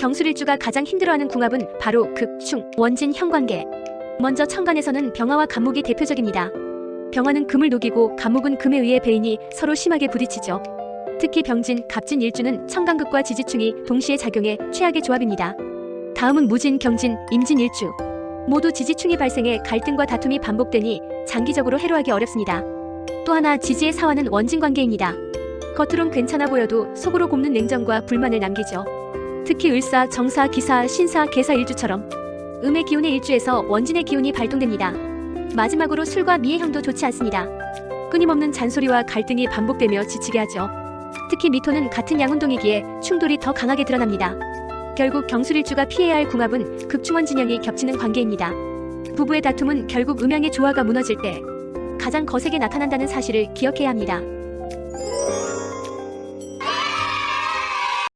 경술일주가 가장 힘들어하는 궁합은 바로 극, 충, 원진, 형관계. 먼저 천간에서는 병화와 간목이 대표적입니다. 병화는 금을 녹이고 간목은 금에 의해 배인이 서로 심하게 부딪히죠. 특히 병진, 갑진 일주는 천간극과 지지충이 동시에 작용해 최악의 조합입니다. 다음은 무진, 경진, 임진 일주. 모두 지지충이 발생해 갈등과 다툼이 반복되니 장기적으로 해로하기 어렵습니다. 또 하나 지지의 사화는 원진 관계입니다. 겉으론 괜찮아 보여도 속으로 곱는 냉정과 불만을 남기죠. 특히 을사, 정사, 기사, 신사, 계사 일주처럼 음의 기운의 일주에서 원진의 기운이 발동됩니다. 마지막으로 술과 미의 향도 좋지 않습니다. 끊임없는 잔소리와 갈등이 반복되며 지치게 하죠. 특히 미토는 같은 양운동이기에 충돌이 더 강하게 드러납니다. 결국 경술일주가 피해야 할 궁합은 극중원 진영이 겹치는 관계입니다. 부부의 다툼은 결국 음양의 조화가 무너질 때 가장 거세게 나타난다는 사실을 기억해야 합니다.